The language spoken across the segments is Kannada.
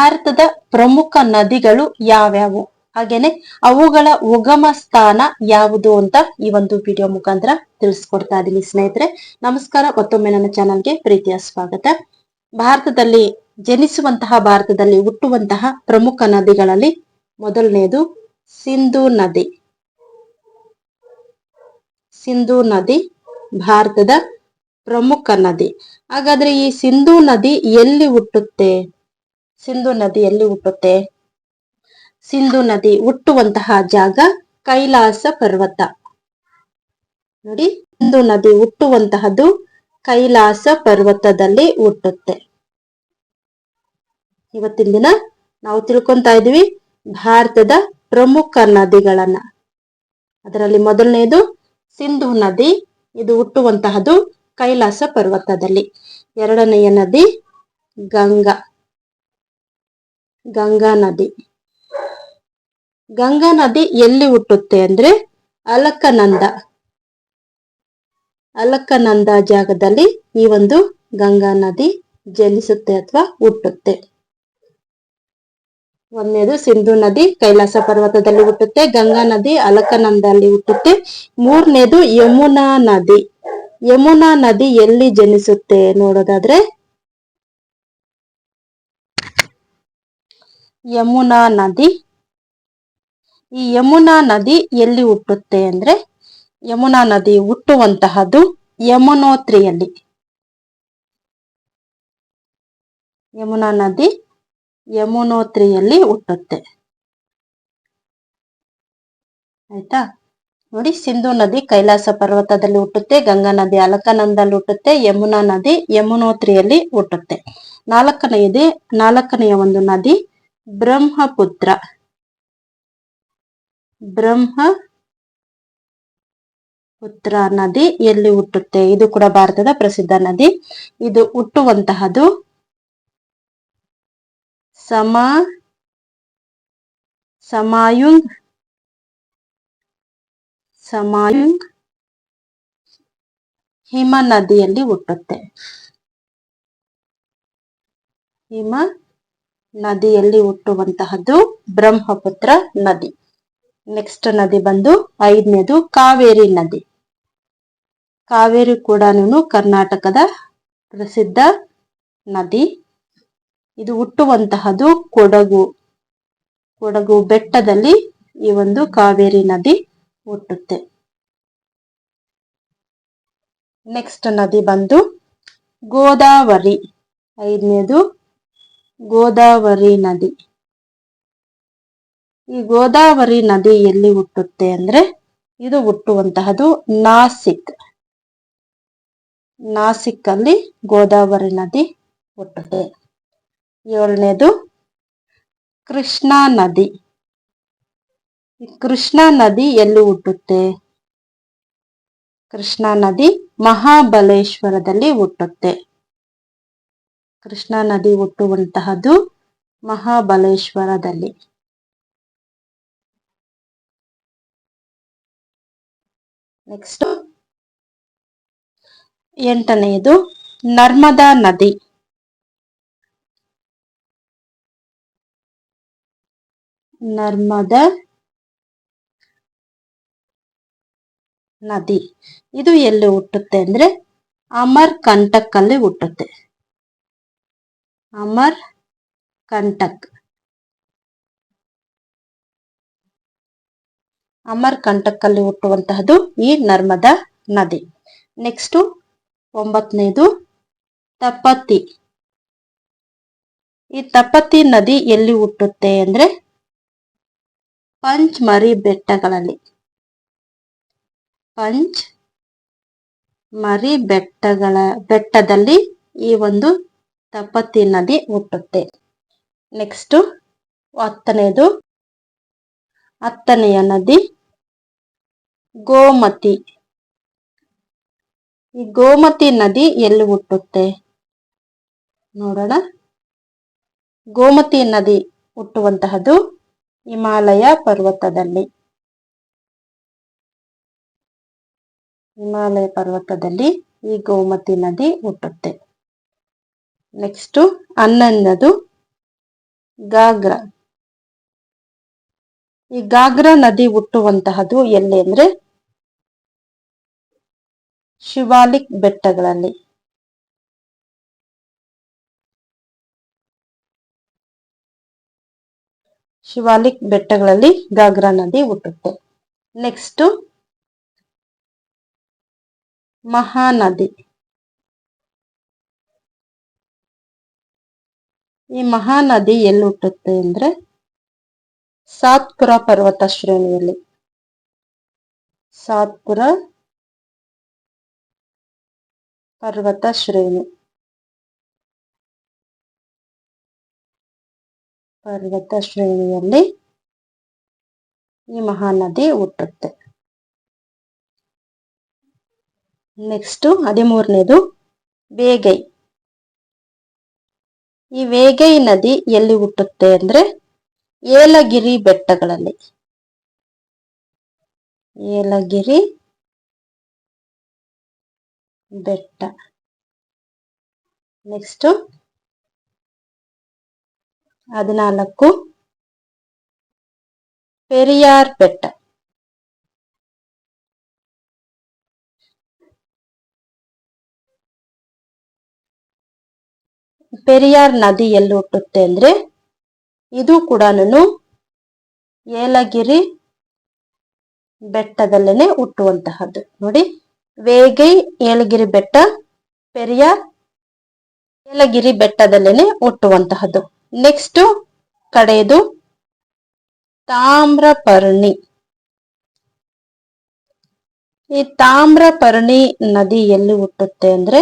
ಭಾರತದ ಪ್ರಮುಖ ನದಿಗಳು ಯಾವ್ಯಾವು? ಹಾಗೇನೆ ಅವುಗಳ ಉಗಮ ಸ್ಥಾನ ಯಾವುದು ಅಂತ ಈ ಒಂದು ವಿಡಿಯೋ ಮುಖಾಂತರ ತಿಳಿಸ್ಕೊಡ್ತಾ ಇದ್ದೀನಿ ಸ್ನೇಹಿತರೆ. ನಮಸ್ಕಾರ, ಮತ್ತೊಮ್ಮೆ ನನ್ನ ಚಾನಲ್ಗೆ ಪ್ರೀತಿಯ ಸ್ವಾಗತ. ಭಾರತದಲ್ಲಿ ಜನಿಸುವಂತಹ, ಭಾರತದಲ್ಲಿ ಹುಟ್ಟುವಂತಹ ಪ್ರಮುಖ ನದಿಗಳಲ್ಲಿ ಮೊದಲನೆಯದು ಸಿಂಧೂ ನದಿ. ಸಿಂಧೂ ನದಿ ಭಾರತದ ಪ್ರಮುಖ ನದಿ. ಹಾಗಾದ್ರೆ ಈ ಸಿಂಧೂ ನದಿ ಎಲ್ಲಿ ಹುಟ್ಟುತ್ತೆ? ಸಿಂಧು ನದಿ ಎಲ್ಲಿ ಹುಟ್ಟುತ್ತೆ? ಸಿಂಧು ನದಿ ಹುಟ್ಟುವಂತಹ ಜಾಗ ಕೈಲಾಸ ಪರ್ವತ. ನೋಡಿ, ಸಿಂಧು ನದಿ ಹುಟ್ಟುವಂತಹದ್ದು ಕೈಲಾಸ ಪರ್ವತದಲ್ಲಿ ಹುಟ್ಟುತ್ತೆ. ಇವತ್ತಿನ ದಿನ ನಾವು ತಿಳ್ಕೊಂತಾ ಇದೀವಿ ಭಾರತದ ಪ್ರಮುಖ ನದಿಗಳನ್ನ. ಅದರಲ್ಲಿ ಮೊದಲನೇದು ಸಿಂಧು ನದಿ, ಇದು ಹುಟ್ಟುವಂತಹದ್ದು ಕೈಲಾಸ ಪರ್ವತದಲ್ಲಿ. ಎರಡನೆಯ ನದಿ ಗಂಗಾ. ಗಂಗಾ ನದಿ. ಗಂಗಾ ನದಿ ಎಲ್ಲಿ ಹುಟ್ಟುತ್ತೆ ಅಂದ್ರೆ ಅಲಕನಂದ. ಅಲಕನಂದ ಜಾಗದಲ್ಲಿ ಈ ಒಂದು ಗಂಗಾ ನದಿ ಜನಿಸುತ್ತೆ ಅಥವಾ ಹುಟ್ಟುತ್ತೆ. ಒಂದನೇದು ಸಿಂಧು ನದಿ ಕೈಲಾಸ ಪರ್ವತದಲ್ಲಿ ಹುಟ್ಟುತ್ತೆ, ಗಂಗಾ ನದಿ ಅಲಕನಂದಲ್ಲಿ ಹುಟ್ಟುತ್ತೆ. ಮೂರನೇದು ಯಮುನಾ ನದಿ. ಯಮುನಾ ನದಿ ಎಲ್ಲಿ ಜನಿಸುತ್ತೆ ನೋಡೋದಾದ್ರೆ ಯಮುನಾ ನದಿ. ಈ ಯಮುನಾ ನದಿ ಎಲ್ಲಿ ಹುಟ್ಟುತ್ತೆ ಅಂದ್ರೆ ಯಮುನಾ ನದಿ ಹುಟ್ಟುವಂತಹದ್ದು ಯಮುನೋತ್ರಿಯಲ್ಲಿ. ಯಮುನಾ ನದಿ ಯಮುನೋತ್ರಿಯಲ್ಲಿ ಹುಟ್ಟುತ್ತೆ. ಆಯ್ತಾ? ನೋಡಿ, ಸಿಂಧು ನದಿ ಕೈಲಾಸ ಪರ್ವತದಲ್ಲಿ ಹುಟ್ಟುತ್ತೆ, ಗಂಗಾ ನದಿ ಅಲಕನಂದಲ್ಲಿ ಹುಟ್ಟುತ್ತೆ, ಯಮುನಾ ನದಿ ಯಮುನೋತ್ರಿಯಲ್ಲಿ ಹುಟ್ಟುತ್ತೆ. ನಾಲ್ಕನೆಯದೇ, ನಾಲ್ಕನೆಯ ಒಂದು ನದಿ ಬ್ರಹ್ಮಪುತ್ರ. ಬ್ರಹ್ಮ ಪುತ್ರ ನದಿ ಎಲ್ಲಿ ಹುಟ್ಟುತ್ತೆ? ಇದು ಕೂಡ ಭಾರತದ ಪ್ರಸಿದ್ಧ ನದಿ. ಇದು ಹುಟ್ಟುವಂತಹದು ಸಮ ಸಮಾಯುಂಗ್ ಸಮಾಯುಂಗ್ ಹಿಮ ನದಿಯಲ್ಲಿ ಹುಟ್ಟುತ್ತೆ. ಹಿಮ ನದಿಯಲ್ಲಿ ಹುಟ್ಟುವಂತಹದ್ದು ಬ್ರಹ್ಮಪುತ್ರ ನದಿ. ನೆಕ್ಸ್ಟ್ ನದಿ ಬಂದು ಐದನೇದು ಕಾವೇರಿ ನದಿ. ಕಾವೇರಿ ಕೂಡ ಕರ್ನಾಟಕದ ಪ್ರಸಿದ್ಧ ನದಿ. ಇದು ಹುಟ್ಟುವಂತಹದ್ದು ಕೊಡಗು. ಕೊಡಗು ಬೆಟ್ಟದಲ್ಲಿ ಈ ಒಂದು ಕಾವೇರಿ ನದಿ ಹುಟ್ಟುತ್ತೆ. ನೆಕ್ಸ್ಟ್ ನದಿ ಬಂದು ಗೋದಾವರಿ. ಐದನೇದು ಗೋದಾವರಿ ನದಿ. ಈ ಗೋದಾವರಿ ನದಿ ಎಲ್ಲಿ ಹುಟ್ಟುತ್ತೆ ಅಂದ್ರೆ ಇದು ಹುಟ್ಟುವಂತಹದು ನಾಸಿಕ್. ನಾಸಿಕ್ ಅಲ್ಲಿ ಗೋದಾವರಿ ನದಿ ಹುಟ್ಟುತ್ತೆ. ಏಳನೇದು ಕೃಷ್ಣಾ ನದಿ. ಕೃಷ್ಣಾ ನದಿ ಎಲ್ಲಿ ಹುಟ್ಟುತ್ತೆ? ಕೃಷ್ಣಾ ನದಿ ಮಹಾಬಲೇಶ್ವರದಲ್ಲಿ ಹುಟ್ಟುತ್ತೆ. ಕೃಷ್ಣಾ ನದಿ ಹುಟ್ಟುವಂತಹದ್ದು ಮಹಾಬಲೇಶ್ವರದಲ್ಲಿ. ನೆಕ್ಸ್ಟ್ ಎಂಟನೆಯದು ನರ್ಮದಾ ನದಿ. ನರ್ಮದಾ ನದಿ. ಇದು ಎಲ್ಲಿ ಹುಟ್ಟುತ್ತೆ ಅಂದ್ರೆ ಅಮರ್ ಕಂಟಕ್ ಅಲ್ಲಿ ಹುಟ್ಟುತ್ತೆ. ಅಮರ್ ಕಂಟಕ್. ಅಮರ್ ಕಂಟಕ್ ಅಲ್ಲಿ ಹುಟ್ಟುವಂತಹದ್ದು ಈ ನರ್ಮದಾ ನದಿ. ನೆಕ್ಸ್ಟ್ ಒಂಬತ್ತನೇದು ತಪತಿ. ಈ ತಪತಿ ನದಿ ಎಲ್ಲಿ ಹುಟ್ಟುತ್ತೆ ಅಂದ್ರೆ ಪಂಚ್ ಮರಿ ಬೆಟ್ಟಗಳಲ್ಲಿ. ಪಂಚ್ ಮರಿ ಬೆಟ್ಟಗಳ ಬೆಟ್ಟದಲ್ಲಿ ಈ ಒಂದು ತಪತಿ ನದಿ ಹುಟ್ಟುತ್ತೆ ನೆಕ್ಸ್ಟ್ ಹತ್ತನೆಯದು ಹತ್ತನೆಯ ನದಿ, ಗೋಮತಿ. ಈ ಗೋಮತಿ ನದಿ ಎಲ್ಲಿ ಹುಟ್ಟುತ್ತೆ ನೋಡೋಣ. ಗೋಮತಿ ನದಿ ಹುಟ್ಟುವಂತಹದ್ದು ಹಿಮಾಲಯ ಪರ್ವತದಲ್ಲಿ. ಹಿಮಾಲಯ ಪರ್ವತದಲ್ಲಿ ಈ ಗೋಮತಿ ನದಿ ಹುಟ್ಟುತ್ತೆ ನೆಕ್ಸ್ಟ್ ಹನ್ನೊಂದದು ಗಾಗ್ರ. ಈ ಗಾಗ್ರ ನದಿ ಹುಟ್ಟುವಂತಹದ್ದು ಎಲ್ಲಿ ಅಂದ್ರೆ ಶಿವಾಲಿಕ್ ಬೆಟ್ಟಗಳಲ್ಲಿ. ಶಿವಾಲಿಕ್ ಬೆಟ್ಟಗಳಲ್ಲಿ ಗಾಗ್ರ ನದಿ ಹುಟ್ಟುತ್ತೆ. ನೆಕ್ಸ್ಟ್ ಮಹಾನದಿ. ಈ ಮಹಾನದಿ ಎಲ್ಲಿ ಹುಟ್ಟುತ್ತೆ ಅಂದ್ರೆ ಸಾತ್ಪುರ ಪರ್ವತ ಶ್ರೇಣಿಯಲ್ಲಿ. ಸಾತ್ಪುರ ಪರ್ವತ ಶ್ರೇಣಿ. ಪರ್ವತ ಶ್ರೇಣಿಯಲ್ಲಿ ಈ ಮಹಾನದಿ ಹುಟ್ಟುತ್ತೆ. ನೆಕ್ಸ್ಟ್ ಹದಿಮೂರನೇದು ವೇಗೈ ಈ ವೇಗೈ ನದಿ ಎಲ್ಲಿ ಹುಟ್ಟುತ್ತೆ ಅಂದ್ರೆ ಏಲಗಿರಿ ಬೆಟ್ಟಗಳಲ್ಲಿ. ಏಲಗಿರಿ ಬೆಟ್ಟ. ನೆಕ್ಸ್ಟ್ ಹದಿನಾಲ್ಕು. ಪೆರಿಯಾರ್ ಬೆಟ್ಟ. ಪೆರಿಯಾರ್ ನದಿ ಎಲ್ಲಿ ಹುಟ್ಟುತ್ತೆ ಅಂದ್ರೆ ಇದು ಕೂಡ ಏಲಗಿರಿ ಬೆಟ್ಟದಲ್ಲೇನೆ ಹುಟ್ಟುವಂತಹದ್ದು. ನೋಡಿ, ವೇಗೈ ಏಲಗಿರಿ ಬೆಟ್ಟ, ಪೆರಿಯಾರ್ ಏಲಗಿರಿ ಬೆಟ್ಟದಲ್ಲೇನೆ ಹುಟ್ಟುವಂತಹದ್ದು. ನೆಕ್ಸ್ಟ್ ಕಡೆಯದು ತಾಮ್ರಪರ್ಣಿ. ಈ ತಾಮ್ರಪರ್ಣಿ ನದಿ ಎಲ್ಲಿ ಹುಟ್ಟುತ್ತೆ ಅಂದ್ರೆ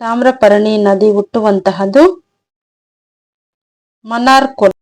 ತಾಮ್ರಪರ್ಣಿ ನದಿ ಹುಟ್ಟುವಂತಹದ್ದು ಮನಾರ್ಕೋಲ್